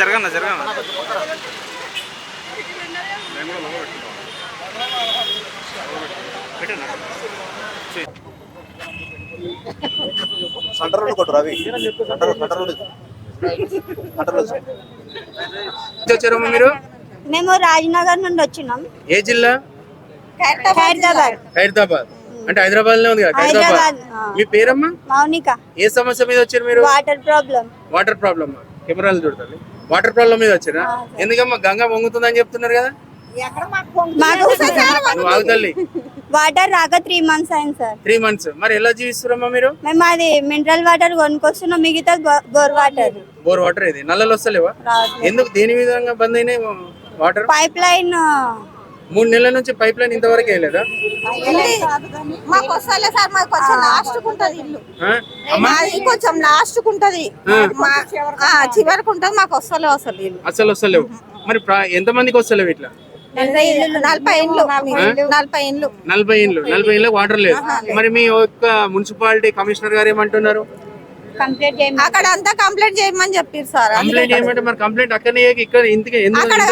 జరగన్న జరగన్న centre road కొట్టు Ravi. Centre centre road. Centre road. వచ్చారమ్మా మీరు? మేము రాజనగర్ నుండి వచ్చినాం. ఏ జిల్లా? హైదరాబాద్. హైదరాబాద్. అంటే హైదరాబాద్లో ఉంది కదా హైదరాబాద్. మీ పేరమ్మా? మౌనిక. ఏ సమస్య మీద వచ్చారు మీరు? వాటర్ ప్రాబ్లం వాటర్ ప్రాబ్లమ్ కెమెరాలు చూడాలి వాటర్ ప్రాబ్లం మీద వచ్చారా? ఎందుకమ్మా గంగ పొంగుతుందని చెప్తున్నారు కదా? మాకు నువ్వు ఆగు తల్లి. వాటర్ రాక త్రీ మంత్స్ అయింది సార్. త్రీ మంత్స్ మరి ఎలా జీవిస్తున్నారమ్మా మీరు? మేము అది మినరల్ వాటర్ కొనుక్కొస్తున్నాం మిగతా గో- బోర్ వాటర్ బోర్ వాటర్ ఇది. నల్లలు వస్తలేవా. ఎందుకు? దేని విధంగా బంద్ అయినాయి వాటర్ పైప్ లైన్ మూడు నెలల నుంచి పైప్ లైన్ ఇంతవరకు వేయలేదా? మాకు వస్తలే సార్ మాకు కొంచెం లాస్ట్ ఉంటది ఇల్లు మాది కొంచెం లాస్ట్ ఉంటది మా- ఆ, చివరికి ఉంటది మాకు వస్తలే అసలు ఇల్లు. అసలు వస్తలేవు. మరి ప్రా- ఎంతమందికి వస్తలేవు ఇట్లా? నలభై ఇండ్లు నలభై ఇండ్లు నలభై ఇండ్లు వాటర్ లేదు. మరి మీ యొక్క మున్సిపాలిటీ కమిషనర్ గారు ఏమంటున్నారు? అక్కడ అంతా కంప్లైంట్ చేయమని చెప్పారు సార్. కంప్లైంట్ ఏమంటే మరి కంప్లైంట్ అక్కడనే ఇక్కడ ఇంటికి ఎందుకు అక్కడ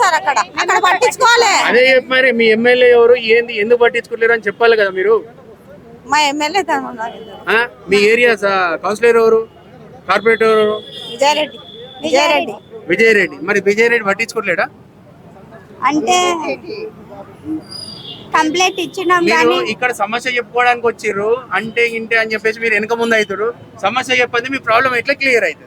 సార్ అక్కడ. అక్కడ పట్టించుకోవాలి అదే చెప్పు మరి మీ ఎమ్మెల్యే ఎవరు? ఏంది? ఎందుకు పట్టించుకోలేరు అని చెప్పాలి కదా మీరు? మా ఎమ్మెల్యే? మీ ఏరియా కౌన్సిలర్ ఎవరు? కార్పొరేటర్ ఎవరు? విజయారెడ్డి. విజయారెడ్డి. విజయరెడ్డి. మరి విజయరెడ్డి పట్టించుకోలేడా? అంటే కంప్లైంట్ ఇచ్చినాం మీరు కానీ ఇక్కడ సమస్య చెప్పుకోవడానికి వచ్చిర్రు అంటే ఇంటే అని చెప్పేసి మీరు వెనక ముందు అవుతారు సమస్య చెప్పండి మీ ప్రాబ్లం ఎట్లా క్లియర్ అవుతుంది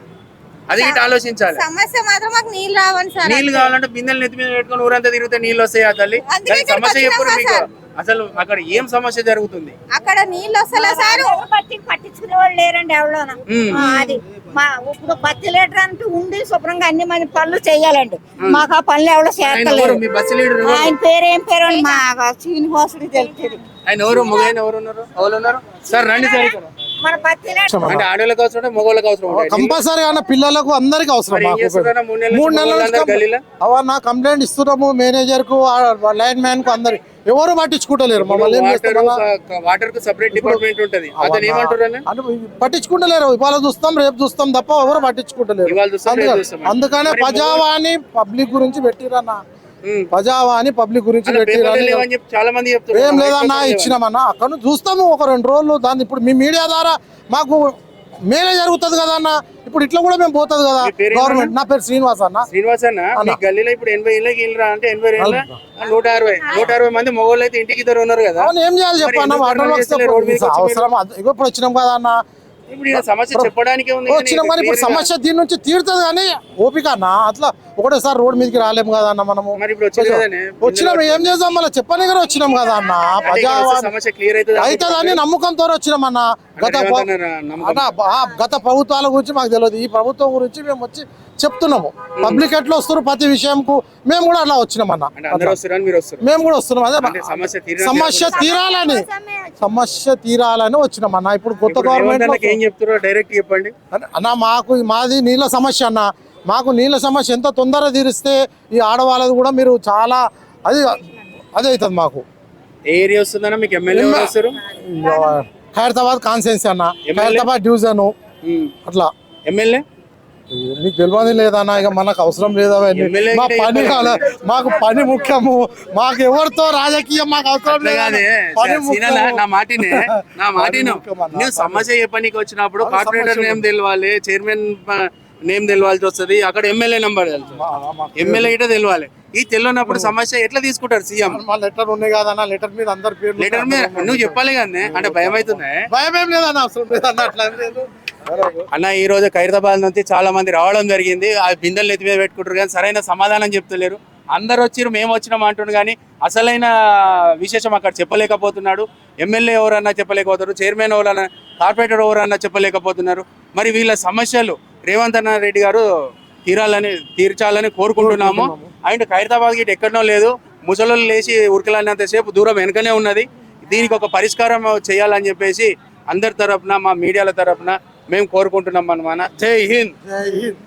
అది ఇటు ఆలోచించాలి. సమస్య మాత్రం మాకు నీళ్ళు రావండి సార్ నీళ్ళు కావాలంటే బిందెలు నెత్తి మీద పెట్టుకొని ఊరంతా తిరిగితే నీళ్ళు వస్తాయి ఆ తల్లి? అందుకే దాని ఇక్కడికి సమస్య చెప్పరు మీకు. అసలు అక్కడ ఏం సమస్య జరుగుతుంది? అక్కడ నీళ్ళు వస్తలే సార్. పట్టించుకునే వాళ్ళు లేరండి ఎవరోనా ఉమ్. అది. మా ఇప్పుడు పత్తి లీటర్ అంటూ ఉండి శుభ్రంగా అన్ని మంది పనులు చేయాలండి. మాకు ఆ పనులు ఎవరో బస్సు ఎవరు? ఆయన పేరు ఏం పేరు అని మా శ్రీనివాసుడు తెలుస్తుంది ఆయన ఎవరు? మొగైన ఎవరు ఉన్నారు? ఎవరు ఉన్నారు? సార్ రండి సార్. ఇక్కడ. మన పత్తి లీటర్ అంటే ఆడవాళ్ళకి అవసరం ఉంటాయి మగవాళ్ళకి అవసరం ఉంటాయి కంపల్సరీ అన్న పిల్లలకు అందరికి అవసరం మూడు నెలల? అవన్న కంప్లైంట్ ఇస్తున్నాము మేనేజర్కు లైన్ మ్యాన్కు అందరి ఎవరు పట్టించుకుంటలేరు. మమ్మల్ని ఏం వాటర్ చేస్తామన్నా వాటర్కు సెపరేట్ డిపార్ట్మెంట్ ఉంటది. అతను ఏమంటారు అన్న? అంటే పట్టించుకుంటలేరు. ఇవాళ చూస్తాం రేపు చూస్తాం తప్ప ఎవరు పట్టించుకుంటలేరు. అందుకని- ప్రజావాణి పబ్లిక్ గురించి పెట్టిరన్న. ప్రజావాణి పబ్లిక్ గురించి చాలా మంది ఏం లేదన్నా ఇచ్చినామన్నా. అక్కడ చూస్తాము ఒక రెండు రోజులు దాన్ని ఇప్పుడు మీ మీడియా ద్వారా మాకు మేలే జరుగుతుంది కదా అన్న? ఇప్పుడు ఇట్లా కూడా మేము పోతుంది కదా గవర్నమెంట్? నా పేరు శ్రీనివాస్ అన్న. శ్రీనివాస్ అన్న గల్లీలో ఇప్పుడు ఎనభై ఇళ్ళకి ఇల్లు అంటే ఎనభై ఇళ్ళ నూట అరవై. నూట అరవై మంది మగవాళ్ళు అయితే ఇంటికి ఇద్దరు ఉన్నారు కదా. ఏం చేయాలి చెప్పన్న వాటర్ అవసరం ఇప్పుడు వచ్చినాం కదా అన్న. ఇప్పుడు ఈడ సమస్య చెప్పడానికే ఉంది కానీ వచ్చినాం కానీ ఇప్పుడు సమస్య దీని నుంచి తీరుతుంది కానీ ఓపిక అన్న అట్లా ఒకటేసారి రోడ్ మీదకి రాలేము కదా అన్న మనము. మరి. వచ్చినాం ఏం చేద్దాం మళ్ళీ? చెప్పని కూడా వచ్చినాం కదా అన్న. అవుతుంది అవుతుందని నమ్మకంతో వచ్చినాం అన్న. గత గత ప్రభుత్వాల గురించి మాకు తెలియదు. ఈ ప్రభుత్వం గురించి మేము వచ్చి చెప్తున్నాము. పబ్లిక్ ఎట్లా వస్తారు ప్రతి విషయంకు? మేము కూడా అలా వచ్చినాం అన్న మేము కూడా వస్తున్నాం. అదే సమస్య తీరాలని సమస్య తీరాలని వచ్చినాం అన్న ఇప్పుడు కొత్త గవర్నమెంట్ అన్నకి ఏం చెప్తారో డైరెక్ట్ చెప్పండి. అన్న మాకు మాది నీళ్ళ సమస్య అన్న. మాకు నీళ్ళ సమస్య ఎంత తొందరగా తీరిస్తే ఈ ఆడవాళ్ళది కూడా మీరు చాలా అది అదే అవుతుంది మాకు. ఏ ఏరియా వస్తుందన్న? మీకు ఎమ్మెల్యే ఎవరు వస్తారు? ఖైరతాబాద్ కాన్సెన్సీ అన్న? ఖైరతాబాద్ డివిజన్. అట్లా. ఎమ్మెల్యే నీకు తెలియదు లేదన్న ఇక మనకు అవసరం లేదా మా పని మాకు పని ముఖ్యము. మాకు ఎవరితో రాజకీయం మాకు అవసరం లేదు కాదే. నా మాటినే నా మాటిను. సమస్య చెప్పనీకి వచ్చినప్పుడు అది కార్పొరేటర్ నేమ్ తెలవాలి చైర్మన్ నేమ్ తెలవాల్సి వస్తుంది అక్కడ ఎమ్మెల్యే నంబర్ ఎమ్మెల్యే ఇట తెలవాలి. ఈ తెలియనప్పుడు సమస్య ఎట్లా తీసుకుంటారు సీఎం? మా లెటర్ ఉన్నాయి కదన్న లెటర్ మీద అందరి లెటర్ మీద నువ్వు చెప్పాలి కదనే అంటే భయం అవుతుందా భయం ఏం లేదన్న అవసరం లేదన్న అట్లా ఏం లేదు. అన్న ఈ రోజు ఖైరతాబాద్ నుంచి చాలా మంది రావడం జరిగింది. ఆ బిందెలు నెత్తి మీద పెట్టుకుంటారు కానీ సరైన సమాధానం చెప్తలేరు. అందరు వచ్చిరు మేము వచ్చినాం అంటున్నారు కానీ అసలైన విశేషం అక్కడ చెప్పలేకపోతున్నాడు. ఎమ్మెల్యే ఎవరన్నా చెప్పలేకపోతారు చైర్మన్ ఎవరన్నా కార్పొరేటర్ ఎవరన్నా చెప్పలేకపోతున్నారు. మరి వీళ్ళ సమస్యలు రేవంత్ అన్న రెడ్డి గారు తీరాలని తీర్చాలని కోరుకుంటున్నాము. అండ్ ఖైరతాబాద్ గిట్ ఎక్కడనో లేదు. ముసలు లేచి ఉరకలన్నంతసేపు దూరం వెనుకనే ఉన్నది. దీనికి ఒక పరిష్కారం చేయాలని చెప్పేసి అందరి తరపున మా మీడియాల తరపున మేము కోరుకుంటున్నాం అనమాట జై హింద్. జై హింద్.